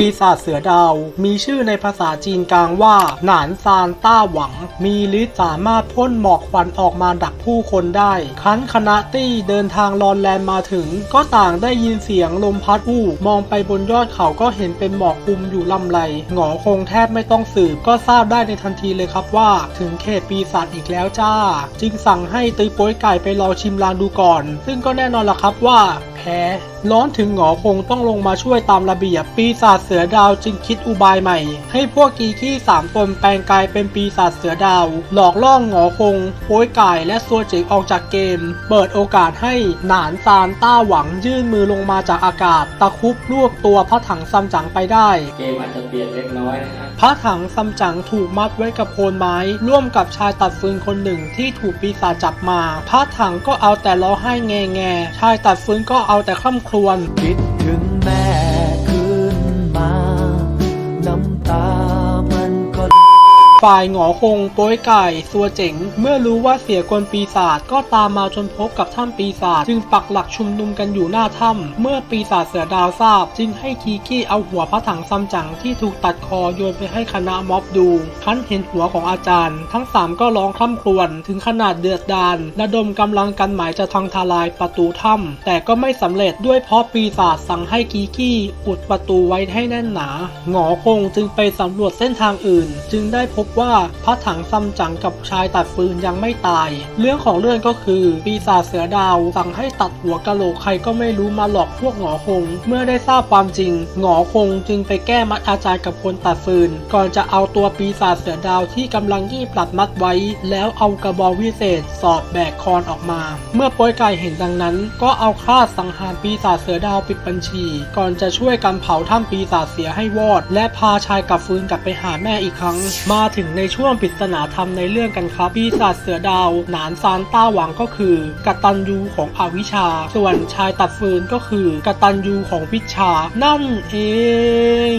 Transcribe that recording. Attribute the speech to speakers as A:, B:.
A: ปีศาจเสือดาว มีชื่อในภาษาจีนกลางว่า หนานซานต้าหวัง มีฤทธิ์สามารถพ่นหมอกควันออกมาดักผู้คนได้คันคณะตี้เดินทางรอนแลนมาถึง ก็ต่างได้ยินเสียงลมพัดอู้มองไปบนยอดเขาก็เห็นเป็นหมอกคลุมอยู่ลำไรหงอคงแทบไม่ต้องสืบก็ทราบได้ในทันทีเลยครับว่า ถึงเขตปีศาจอีกแล้วจ้า จึงสั่งให้ตือโป้ยไก่ไปรอชิมลางดูก่อน ซึ่งก็แน่นอนล่ะครับว่าแพ้ ร้อนถึงหงอคงต้องลงมาช่วยตามระเบียบ ปีศาจเสือดาวจึงคิดอุบายใหม่ ให้พวกกีขี้สามตนแปลงกายเป็นปีศาจเสือดาว หลอกล่อหงอคงโป้ยไก่และซัวเจิงออกจากเกม เปิดโอกาสให้หนานซานต้าหวังยื่นมือลงมาจากอากาศ ตะครุบรวบตัวพระถังซัมจั๋งไปได้
B: เกมอาจจะเปลี่ยนเล็กน้อยนะฮะ
A: พระถังซัมจั๋งถูกมัดไว้กับโคนไม้ ร่วมกับชายตัดฟืนคนหนึ่งที่ถูกปีศาจจับมา พระถังก็เอาแต่ร้องไห้แงแงชายตัดฟืนก็เอาแต่ค่ำครวญ
C: คิดถึง
A: ฝ่ายหงอคงโป้ยไก่ซัวเจ๋ง เมื่อรู้ว่าเสียกลปีศาจก็ตามมาจนพบกับถ้ำปีศาจจึงปักหลักชุมนุมกันอยู่หน้าถ้ำเมื่อปีศาจเสือดาวทราบ จึงให้คีกี้เอาหัวพระถังซัมจั๋งที่ถูกตัดคอโยนไปให้คณะม็อบดูคันเห็นหัวของอาจารย์ ทั้งสามก็ร้องคร่ำครวญถึงขนาดเดือดดาลระดมกำลังกันหมายจะทังทลายประตูถ้ำแต่ก็ไม่สำเร็จด้วยเพราะปีศาจสั่งให้กีกี้อุดประตูไว้ให้แน่นหนา หงอคงจึงไปสำรวจเส้นทางอื่น จึงได้พบว่าพระถังซัมจั๋งกับชายตัดฟืนยังไม่ตาย เรื่องของเรื่องก็คือ ปีศาจเสือดาวสั่งให้ตัดหัวกะโหลกใครก็ไม่รู้มาหลอกพวกหงอคง เมื่อได้ทราบความจริง หงอคงจึงไปแก้มัดอาจารย์กับคนตัดฟืน ก่อนจะเอาตัวปีศาจเสือดาวที่กำลังยี่ปลัดมัดไว้ แล้วเอากระบอกวิเศษ สอดแบกคอนออกมา เมื่อโป้ยไก่เห็นดังนั้น ก็เอาคราสังหารปีศาจเสือดาวปิดบัญชี ก่อนจะช่วยกันเผาถ้ำปีศาจเสียให้วอด และพาชายกับฟืนกลับไปหาแม่อีกครั้งมาถึงในช่วงปริศนาธรรมในเรื่องกันครับปีศาจเสือดาว หนานซานต้าหวังก็คือกตันยูของอวิชา ส่วนชายตัดฟืนก็คือกตันยูของวิชา นั่นเอง